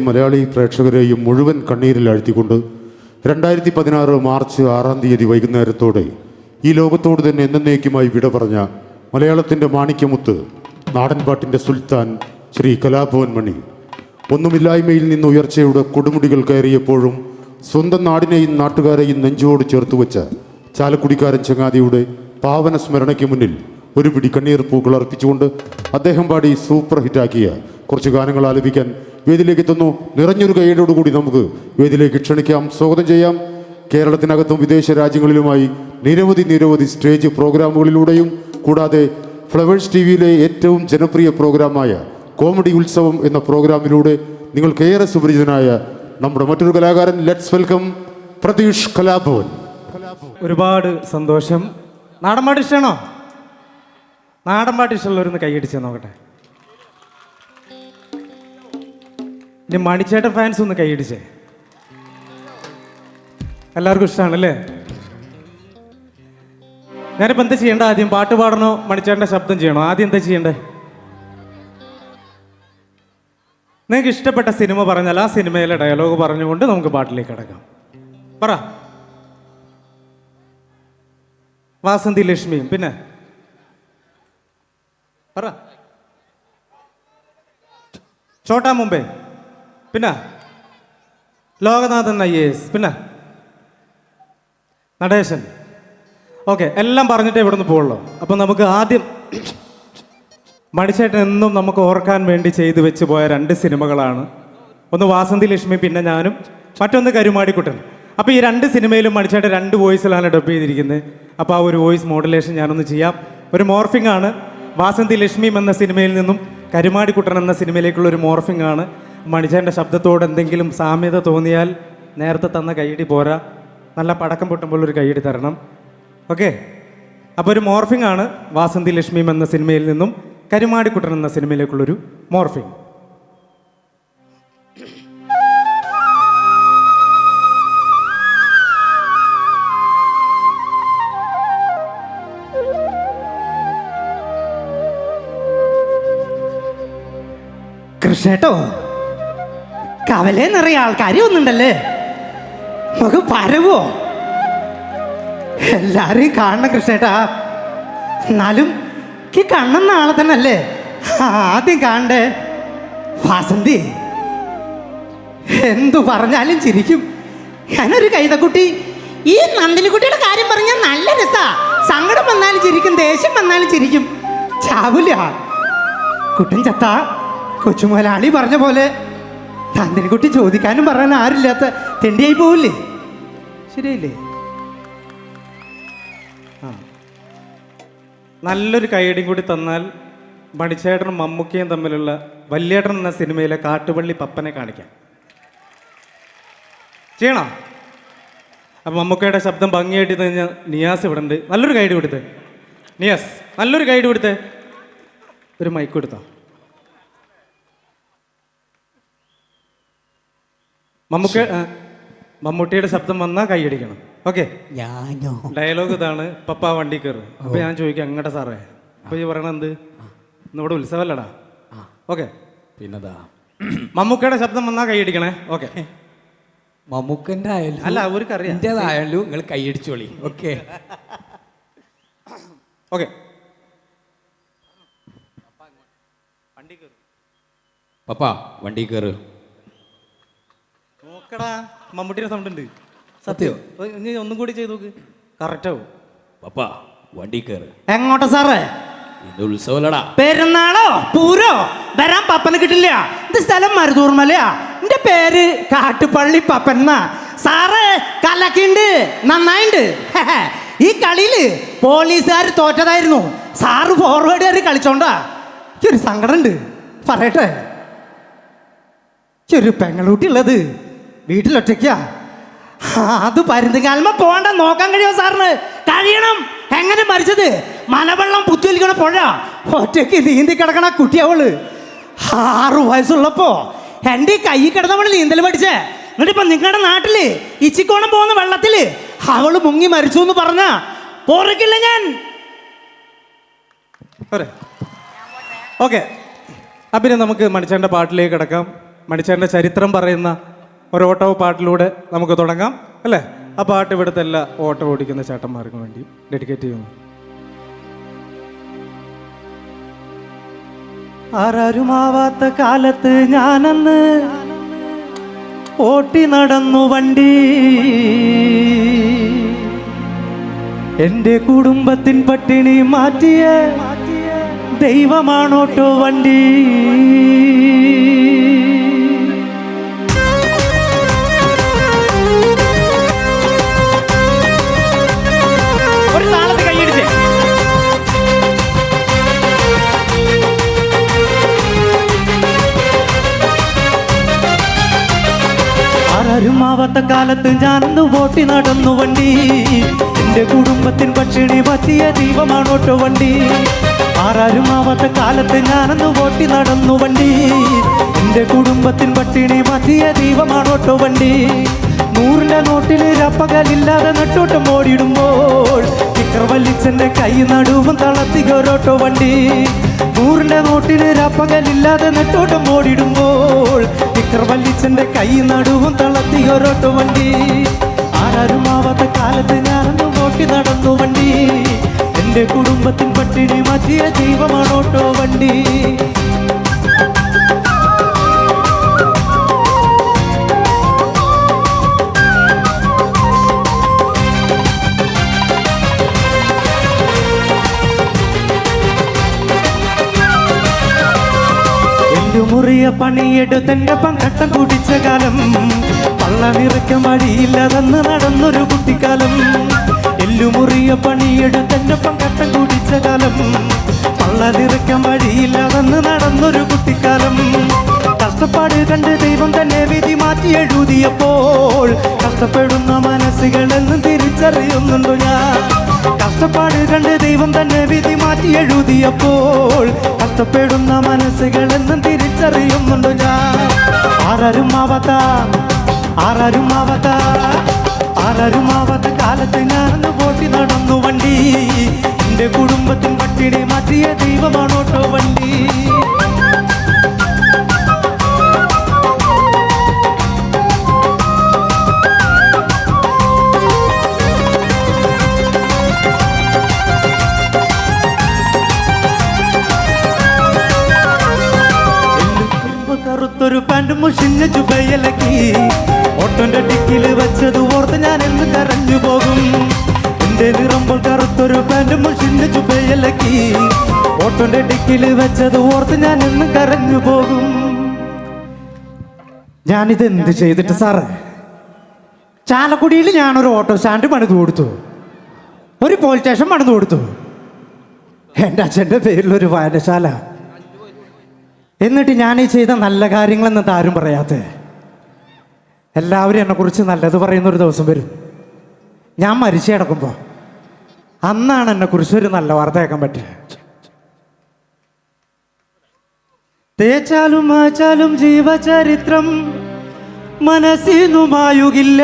മലയാളി പ്രേക്ഷകരെയും മുഴുവൻ കണ്ണീരിൽ ആഴ്ത്തിക്കൊണ്ട് രണ്ടായിരത്തി പതിനാറ് മാർച്ച് ആറാം തീയതി വൈകുന്നേരത്തോടെ ഈ ലോകത്തോട് തന്നെ എന്നേക്കുമായി വിട പറഞ്ഞ മലയാളത്തിന്റെ മാണിക്യമുത്ത് നാടൻപാട്ടിന്റെ സുൽത്താൻ ശ്രീ കലാഭവൻ മണി. ഒന്നുമില്ലായ്മയിൽ നിന്ന് ഉയർച്ചയുടെ കൊടുമുടികൾ കയറിയപ്പോഴും സ്വന്തം നാടിനെയും നാട്ടുകാരെയും നെഞ്ചോട് ചേർത്ത് വെച്ച ചാലക്കുടിക്കാരൻ ചങ്ങാതിയുടെ പാവന സ്മരണയ്ക്ക് മുന്നിൽ ഒരു പിടി കണ്ണീർ പൂക്കൾ അർപ്പിച്ചുകൊണ്ട് അദ്ദേഹം പാടി സൂപ്പർ ഹിറ്റാക്കിയ കുറച്ച് ഗാനങ്ങൾ ആലപിക്കാൻ വേദിയിലേക്ക് എത്തുന്നു. നിറഞ്ഞൊരു കൈയോടുകൂടി നമുക്ക് വേദിയിലേക്ക് ക്ഷണിക്കാം. സ്വാഗതം ചെയ്യാം. കേരളത്തിനകത്തും വിദേശ രാജ്യങ്ങളിലുമായി നിരവധി നിരവധി സ്റ്റേജ് പ്രോഗ്രാമുകളിലൂടെയും കൂടാതെ ഫ്ലവേഴ്സ് ടി വിയിലെ ഏറ്റവും ജനപ്രിയ പ്രോഗ്രാമായ കോമഡി ഉത്സവം എന്ന പ്രോഗ്രാമിലൂടെ നിങ്ങൾക്കേറെ സുപരിചിതനായ നമ്മുടെ മറ്റൊരു കലാകാരൻ ലെറ്റ്സ് വെൽക്കം പ്രതീഷ് കലാഭവൻ. ഒരുപാട് സന്തോഷം. നാടൻ പാട്ട് ഇഷ്ടമാണോ? നാടൻ പാട്ട് ഇഷ്ടമുള്ളവരൊന്ന് കൈയടിച്ച് നോക്കട്ടെ. ഇനി മണിച്ചേട്ട ഫാൻസ് ഒന്ന് കൈയടിച്ചേ. എല്ലാവർക്കും ഇഷ്ടമാണല്ലേ ഞാനിപ്പോൾ എന്താ ചെയ്യേണ്ട ആദ്യം? പാട്ട് പാടണോ? മണിച്ചേട്ടന്റെ ശബ്ദം ചെയ്യണോ? ആദ്യം എന്താ ചെയ്യണ്ടേ? നിങ്ങൾക്ക് ഇഷ്ടപ്പെട്ട സിനിമ പറഞ്ഞാൽ ആ സിനിമയിലെ ഡയലോഗ് പറഞ്ഞുകൊണ്ട് നമുക്ക് പാട്ടിലേക്ക് കിടക്കാം. പറ. വാസന്തി ലക്ഷ്മിയും പിന്നെ? പറ. ചോട്ടാ മുംബൈ. പിന്നെ? Lokanathan I S. പിന്നെ? നടേശൻ. ഓക്കെ എല്ലാം പറഞ്ഞിട്ടേ ഇവിടുന്ന് പോവുള്ളൂ. അപ്പം നമുക്ക് ആദ്യം മണിച്ചേട്ടൻ എന്നും നമുക്ക് ഓർക്കാൻ വേണ്ടി ചെയ്തു വെച്ച് പോയ രണ്ട് സിനിമകളാണ്. ഒന്ന് വാസന്തി ലക്ഷ്മി പിന്നെ ഞാനും. മറ്റൊന്ന് കരുമാടിക്കുട്ടൻ. അപ്പോൾ ഈ രണ്ട് സിനിമയിലും മണിച്ചേട്ടൻ രണ്ട് വോയിസിലാണ് ഡബ് ചെയ്തിരിക്കുന്നത് അപ്പോൾ ആ ഒരു വോയിസ് മോഡുലേഷൻ ഞാനൊന്ന് ചെയ്യാം. ഒരു മോർഫിംഗ് ആണ്. വാസന്തി ലക്ഷ്മി എന്ന സിനിമയിൽ നിന്നും കരുമാടിക്കുട്ടൻ എന്ന സിനിമയിലേക്കുള്ള ഒരു മോർഫിംഗ് ആണ്. മണിച്ചേട്ടന്റെ ശബ്ദത്തോട് എന്തെങ്കിലും സാമ്യത തോന്നിയാൽ നേരത്തെ തന്ന കൈയിടി പോരാ. നല്ല പടക്കം പൊട്ടുമ്പോൾ ഒരു കൈയിടി തരണം. ഓക്കെ? അപ്പോൾ ഒരു മോർഫിംഗ് ആണ് വാസന്തി ലക്ഷ്മിയും എന്ന സിനിമയിൽ നിന്നും കരുമാടിക്കുട്ടൻ എന്ന സിനിമയിലേക്കുള്ളൊരു മോർഫിംഗ്. കൃഷ്ണേട്ടോ? കവലേ നിറയെ ആൾക്കാർ ഒന്നുണ്ടല്ലേ നമുക്ക് പരവോ? എല്ലാരെയും കാണണം കൃഷ്ണേട്ടാ. എന്നാലും ഈ കണ്ണെന്ന ആളെ തന്നെ അല്ലേ ആദ്യം കാണണ്ടേ? വാസന്തി എന്തു പറഞ്ഞാലും ചിരിക്കും. ഞാനൊരു കൈതക്കുട്ടി. ഈ നന്ദിനിക്കുട്ടിയുടെ കാര്യം പറഞ്ഞാൽ നല്ല രസാ. സങ്കടം വന്നാലും ചിരിക്കും ദേഷ്യം വന്നാലും ചിരിക്കും. ചാവില്ല കുട്ടൻ ചത്ത കൊച്ചുമുതലാളി പറഞ്ഞ പോലെ നന്ദിനിക്കുട്ടി ചോദിക്കാനും പറയാൻ ആരില്ലാത്ത തെണ്ടിയായി പോവില്ലേ? ശരിയല്ലേ? നല്ലൊരു കൈയടിയും കൂടി തന്നാൽ മണിച്ചേട്ടനും മമ്മൂക്കയും തമ്മിലുള്ള വല്യേട്ടൻ എന്ന സിനിമയിലെ കാട്ടുപള്ളി പപ്പനെ കാണിക്കാം. ചെയ്യണോ? അപ്പം മമ്മൂക്കയുടെ ശബ്ദം ഭംഗിയായിട്ട് കഴിഞ്ഞാൽ നിയാസ് ഇവിടെ ഉണ്ട്. നല്ലൊരു ഗൈഡ് കൊടുത്തേ. നിയാസ് നല്ലൊരു ഗൈഡ് കൊടുത്തേ. ഒരു മൈക്ക് കൊടുത്തോ? മമ്മൂക്ക മമ്മൂട്ടിയുടെ ശബ്ദം വന്നാൽ കൈയടിക്കണം. ഓക്കെ? ഞാനോ? ഡയലോഗ് ഇതാണ് പപ്പ വണ്ടി കയറ്. അപ്പൊ ഞാൻ ചോദിക്കാം അങ്ങടെ സാറേ? അപ്പൊ ഈ പറയണ എന്ത്? ഇന്നിവിടെ ഉത്സവല്ലടാ. ഓക്കെ? പിന്നെതാ മമ്മൂക്കയുടെ ശബ്ദം വന്നാൽ കൈയടിക്കണേ. ഓക്കെ? മമ്മൂക്കന്റെ ആയാലും അല്ല അവർക്ക് അറിയാം എന്റെതായാലും നിങ്ങൾ കൈയടിച്ചോളി. ഓക്കെ? ഓക്കെ? പപ്പ വണ്ടി കയറ്. നോക്കടാ മമ്മൂട്ടിയുടെ സൗണ്ട് ഉണ്ട് സത്യോ. നീ ഇനി ഒന്നും കൂടി ചെയ്ത് നോക്ക്. കറക്റ്റ് ആവും പപ്പാ വണ്ടി കയറ് എങ്ങോട്ടാ സാറേ? ഇത് ഉത്സവല്ലടാ. പെരുന്നാളോ? പൂരോ? വരാൻ പപ്പന് കിട്ടില്ല. ഇത് സ്ഥലം മരുതൂർമലയാ. എന്റെ പേര് കാട്ടുപള്ളി പപ്പൻ എന്നാ. സാറേ കലക്കിണ്ട്. നന്നായിണ്ട്. ഈ കളിയിൽ പോലീസുകാർ തോറ്റതായിരുന്നു. സാറ് ഫോർവേഡ് കയറി കളിച്ചോണ്ടാ. ഒരു സങ്കടമുണ്ട് പറയട്ടെ. ഒരു പെങ്ങളൂട്ടി ഉള്ളത്. വീട്ടിലൊറ്റയ്ക്കാ? അത് പരുന്തുകാൽമ പോകണ്ട നോക്കാൻ കഴിയുമോ സാറിന്? കഴിയണം. എങ്ങനെ മരിച്ചത്? മലവെള്ളം പുത്തുവലിക്കണ പുഴ. ഒറ്റയ്ക്ക് നീന്തി കിടക്കണ കുട്ടിയാവൾ ആറു വയസ്സുള്ളപ്പോ എന്റെ ഈ കൈ കിടന്നവൾ നീന്തൽ പഠിച്ചേ. എന്നിട്ടിപ്പോ നിങ്ങളുടെ നാട്ടിൽ ഇച്ചിക്കോണം പോകുന്ന വെള്ളത്തിൽ അവൾ മുങ്ങി മരിച്ചു എന്ന് പറഞ്ഞ പോറിക്കില്ല ഞാൻ. ഓക്കെ. അപ്പം നമുക്ക് മണിച്ചേട്ടന്റെ പാട്ടിലേക്ക് കിടക്കാം. മണിച്ചേട്ടന്റെ ചരിത്രം പറയുന്ന ഒരു ഓട്ടോ പാട്ടിലൂടെ നമുക്ക് തുടങ്ങാം അല്ലേ? ആ പാട്ട് ഇവിടുത്തെ എല്ലാ ഓട്ടോ ഓടിക്കുന്ന ചേട്ടന്മാർക്ക് വേണ്ടി ഡെഡിക്കേറ്റ് ചെയ്യുന്നു. ആരാരുമാവാത്ത കാലത്ത് ഞാനന്ന് ഓട്ടി നടന്നു വണ്ടി. എന്റെ കുടുംബത്തിൻ പട്ടിണി മാറ്റിയ ദൈവമാണോട്ടോ വണ്ടി. ആരാരുമാവാത്ത കാലത്ത് ഞാനന്ന് വോട്ടി നടന്നു വണ്ടി. എന്റെ കുടുംബത്തിൻ ഭക്ഷണി പറ്റിയ ദൈവമാണോട്ടോ വണ്ടി. ആറാരുമാവാത്ത കാലത്ത് ഞാനന്ന് വോട്ടി നടന്നു വണ്ടി. എന്റെ കുടുംബത്തിൻ പട്ടിണി പറ്റിയ ദൈവമാണോട്ടോ വണ്ടി. നൂറിന്റെ നോട്ടിൽ രപ്പകലില്ലാതെ നെട്ടോട്ടം ഓടിയിടുമ്പോൾ വലിച്ചെന്റെ കൈ നടുവും തളത്തി ഓരോട്ടോ വണ്ടി. നൂറിന്റെ നോട്ടിന് രപ്പകലില്ലാതെ നെട്ടോട്ടം ഓടിടുമ്പോൾ വിക്രവല്ലിച്ചന്റെ കൈ നടുവും തളർത്തി ഓരോട്ടോ വണ്ടി. ആരാരുമാവാത്ത കാലത്ത് ഞാനൊന്ന് നോക്കി നടന്നു വണ്ടി. എന്റെ കുടുംബത്തിൻ പട്ടിണി മാറ്റിയ ദൈവമാണോട്ടോ വണ്ടി. പണിയെടുത്തെന്റെ പങ്കട്ടം കുടിച്ച കാലം പള്ള നിറയ്ക്കാൻ വഴിയില്ലാതെന്ന് നടന്നൊരു കുട്ടിക്കാലം. എല്ലുമുറിയ പണിയെടുത്തെന്റെ പങ്കട്ടം കുടിച്ച കാലം പള്ള നിറയ്ക്കാൻ വഴിയില്ലാതെന്ന് നടന്നൊരു കുട്ടിക്കാലം. കഷ്ടപ്പാട് കണ്ട് ദൈവം തന്നെ വിധി മാറ്റി എഴുതിയപ്പോൾ കഷ്ടപ്പെടുന്ന മനസ്സുകളെന്ന് തിരിച്ചറിയുന്നുണ്ടോ ഞാൻ? കഷ്ടപ്പാട് കണ്ട് ദൈവം തന്നെ വിധി മാറ്റി എഴുതിയപ്പോൾ കഷ്ടപ്പെടുന്ന മനസ്സുകളെന്നും തിരിച്ചറിയുന്നുണ്ടോ ഞാൻ? ആരാരും ആവാത്ത ആരാരും ആവാത്ത ആരാരും ആവാത്ത കാലത്ത് ഞാൻ പോട്ടി നടന്നു വണ്ടി. എന്റെ കുടുംബത്തിൻ പട്ടിണി മാറ്റിയ ദൈവമാണോട്ടോ വണ്ടി. എല്ലുക്കുമ്പ് കറുത്തൊരു പാന്റ് മുഷിഞ്ഞ ചുബയലക്കി ഓട്ടോന്റെ ടിക്കിൽ വെച്ചത് ഓർത്ത് ഞാൻ എന്ന് കരഞ്ഞു പോകും എന്റെ നിറമ്പോൾ കറുത്തൊരു പാന്റും മുഷിഞ്ഞ ചുബയലക്കി ഓട്ടോന്റെ ഡിക്കിൽ വെച്ചത് ഓർത്ത് ഞാൻ ഇന്ന് കരഞ്ഞു പോകും. ഞാനിത് എന്ത് ചെയ്തിട്ട് സാറേ? ചാലക്കുടിയിൽ ഞാനൊരു ഓട്ടോ സ്റ്റാൻഡ് പണിത് കൊടുത്തു. ഒരു പോലീസ് സ്റ്റേഷൻ പണിത് കൊടുത്തു. എന്റെ അച്ഛന്റെ പേരിലൊരു വായനശാല. എന്നിട്ട് ഞാൻ ഈ ചെയ്ത നല്ല കാര്യങ്ങളെന്ന് ആരും പറയാത്തെ? എല്ലാവരും എന്നെക്കുറിച്ച് നല്ലത് പറയുന്ന ഒരു ദിവസം വരും. ഞാൻ മരിച്ചു കിടക്കുമ്പോൾ അന്നാണ് എന്നെ കുറിച്ച് ഒരു നല്ല വാർത്ത കേൾക്കാൻ പറ്റുക തേച്ചാലും മാച്ചാലും ജീവചരിത്രം മനസ്സിനുമായുകില്ല.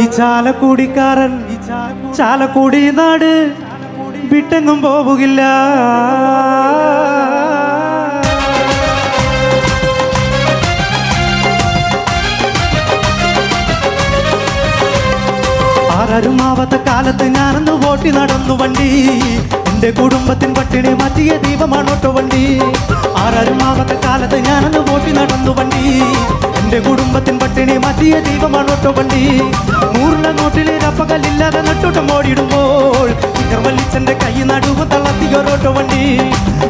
ഈ ചാലക്കുടിക്കാരൻ ചാലക്കുടി നാട് വിട്ടെങ്ങും പോവുകില്ല. ആരാരും ആവാത്ത കാലത്ത് ഞാനന്ന് ഓട്ടി നടന്നു വണ്ടി. എന്റെ കുടുംബത്തിൻ പട്ടിണി മാറ്റിയ ദീപമാണോട്ടോ വണ്ടി. ആരാരും ആവാത്ത കാലത്ത് ഞാനന്ന് ഓട്ടി നടന്നു വണ്ടി. എന്റെ കുടുംബത്തിൻ പട്ടിണി മാറ്റിയ ദീപമാണോട്ടോ വണ്ടി. നൂറിന്റെ നോട്ടിലെ രപ്പകലില്ലാതെ നട്ടോട്ടം ഓടിയിടുമ്പോൾ ഇക്കർ കൈ നടുവ് തള്ളത്തി ഓട്ടോ വണ്ടി.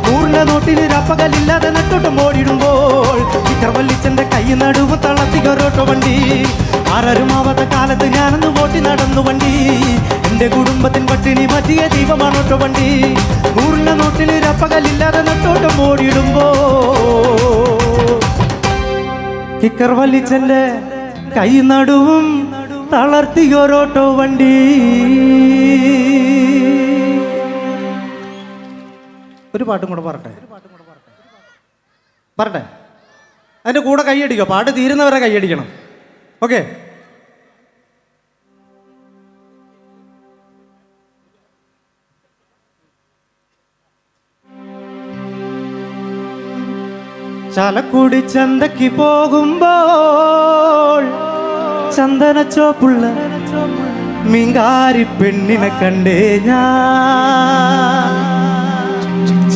നൂറിന്റെ നോട്ടിലെ രപ്പകലില്ലാതെ നട്ടോട്ടം ഓടിയിടുമ്പോൾ ഇക്കർ കൈ നടുവ് തള്ളത്തി ഓട്ടോ വണ്ടി. ആരാരും ആവാത്ത കാലത്ത് ഞാനൊന്ന് വോട്ടി നടന്നു വണ്ടി. എന്റെ കുടുംബത്തിൻ പട്ടിണി മാറ്റിയ ദീപമാണോട്ടോ വണ്ടി. നൂറിന്റെ നോട്ടിൽ രപ്പകലില്ലാതെ നട്ടോട്ടം ഓടിയിടുമ്പോ. കിക്കർ വലിച്ചെന്റെ കൈ നടുവും തളർത്തിയൊരോട്ടോ വണ്ടി. ഒരു പാട്ടും കൂടെ പറട്ടെ പറട്ടെ അതിന്റെ കൂടെ കൈയടിക്കോ? പാട്ട് തീരുന്നവരെ കൈയടിക്കണം. ഓക്കെ ചാലക്കുടി ചന്തക്ക് പോകുമ്പോൾ ചന്ദന ചോപ്പുള്ള മീങ്കാരി പെണ്ണിനെ കണ്ടേ ഞാൻ.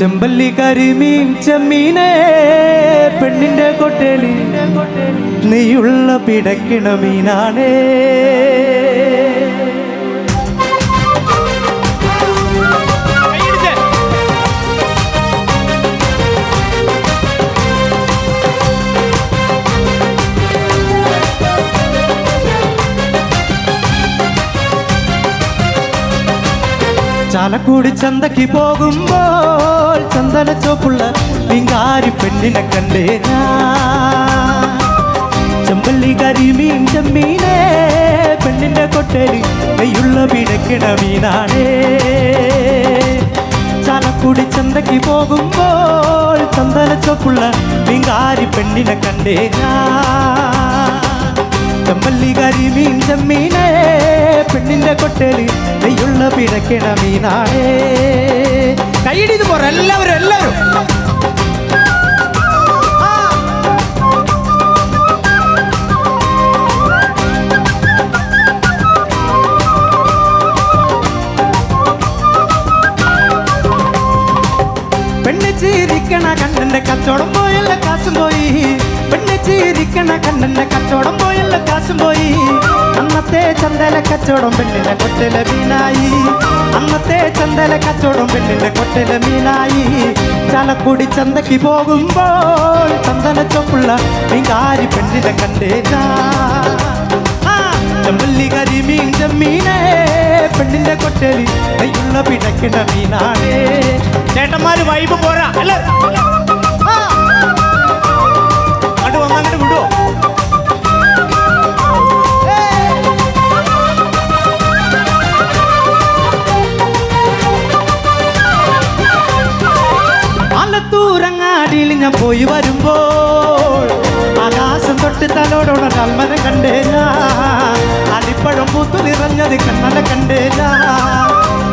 ചെമ്പല്ലി കരിമീൻ ചെമ്മീനെ പെണ്ണിന്റെ കൊട്ടേലി. നെയ്യുള്ള പിടക്കിണ മീനാണേ. ചാലക്കൂടി ചന്തക്ക് പോകുമ്പോൾ ചന്ദന ചോപ്പുള്ള പിങ്കാരി പെണ്ണിനെ കണ്ടേ ഞാൻ. ചെമ്പല്ലി കരിമീൻ ചെമ്മീനേ പെണ്ണിന്റെ കൊട്ടേരി നെയ്യുള്ള പിടക്കിണ മീനാണേ. ചാലക്കുടി ചന്തയ്ക്ക് പോകുമ്പോൾ ചന്ദന ചോപ്പുള്ള പിങ്കാരി പെണ്ണിനെ കണ്ടേ ഞാൻ. ചെമ്പല്ലി കരിമീൻ ചെമ്മീനേ പെണ്ണിന്റെ കൊട്ടേരി നെയ്യുള്ള പിഴക്കിണ മീനാണേ. കൈയിടിത് പോറ എല്ലാവരും എല്ലാവരും. പെണ്ണ് ചിരിക്കണ കണ്ണന്റെ കച്ചവടം പോയല്ല കാശും പോയി പെണ്ണ് ചീരിക്കണ കണ്ണന്റെ കച്ചവടം പോയല്ല കാശും പോയി. അന്നത്തെ ചന്തല കച്ചവടം പെണ്ണിന്റെ കൊട്ടല മീനായി അന്നത്തെ ചന്തല കച്ചവടം പെണ്ണിന്റെ കൊട്ടല മീനായി ചലക്കുടി ചന്തക്ക് പോകുമ്പോൾ ചന്ദന ചൊപ്പുള്ള മീൻകാരി പെണ്ണിനെ കണ്ടേ ഞാൻ. ആ, ചെമ്പല്ലി കരിമീൻ ചെമ്മീനെ പെണ്ണിന്റെ കൊട്ടലി നെയ്യുള്ള പിടക്കിട മീനാണേ. ചേട്ടന്മാര് വൈബ് പോരാ. അല്ല. അങ്ങോട്ട് വന്ന് അങ്ങോട്ട് വിടുവോ ഞാൻ പോയി വരുമ്പോൾ ആകാശം തൊട്ട് തലോടോടെ കൽമന കണ്ടേ ഞാൻ അടിപ്പഴം പൂത്തു നിറഞ്ഞത് കണ്ണല കണ്ടേ ഞാൻ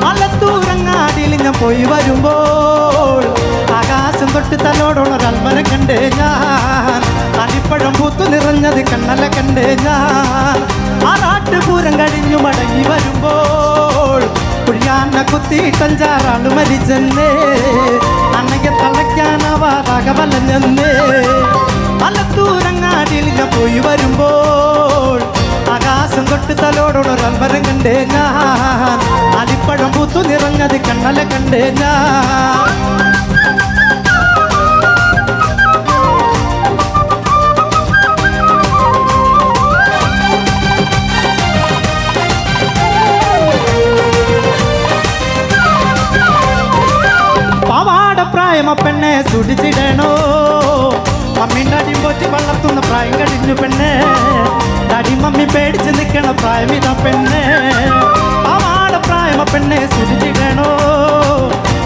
ആലത്തൂരങ്ങാടിയിൽ ഞാൻ പോയി വരുമ്പോൾ ആകാശം തൊട്ട് തലോടോടെ കൽമന കണ്ടേ ഞാൻ അടിപ്പഴം പൂത്തു നിറഞ്ഞത് കണ്ണല കണ്ടേ ഞാൻ. ആ നാട്ടുപൂരം കഴിഞ്ഞു മടങ്ങി വരുമ്പോൾ പുഴിയാന കുത്തിയിട്ടഞ്ചാറാണ് മരിച്ചെന്നേ. അന്നയ്ക്ക് തളയ്ക്കാനാവാതാക വലഞ്ഞെന്നേ. അലത്തൂരങ്ങാടിയിൽ ഞാൻ പോയി വരുമ്പോൾ ആകാശം തൊട്ട് തലോടോടൊരു അൽമരം കണ്ടേ ഞാൻ. അലിപ്പഴം പൂത്തു നിറഞ്ഞത് കണ്ണല കണ്ടേ ഞാൻ. പ്രായമ പെണ്ണെ സുടിച്ചിടണോ? മമ്മിന്റെ അടിയും പോറ്റി വളർത്തുന്ന പ്രായം കഴിഞ്ഞു പെണ്ണെ. ഡാഡി മമ്മി പേടിച്ച് നിൽക്കണ പ്രായം ഇതാ പെണ്ണെ. പാവാട പ്രായമ പെണ്ണെ സുടിച്ചിടണോ?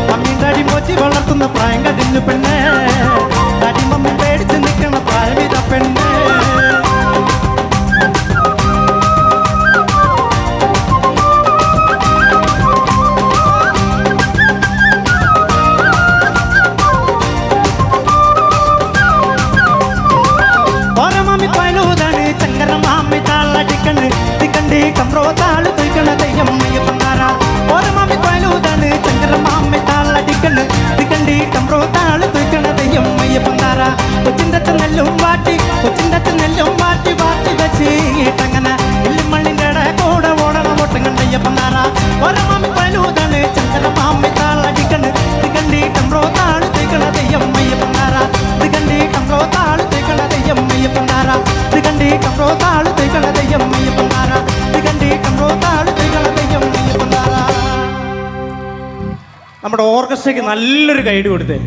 മമ്മിന്റെ അടിയും പോറ്റി വളർത്തുന്ന പ്രായം കഴിഞ്ഞു പെണ്ണെ. ഡാഡി മമ്മി പേടിച്ച് നിൽക്കണ പ്രായം ഇതാ പെണ്ണെ. ഓർക്കസ്ട്രയ്ക്ക് നല്ലൊരു ഗൈഡ് കൊടുത്തേ.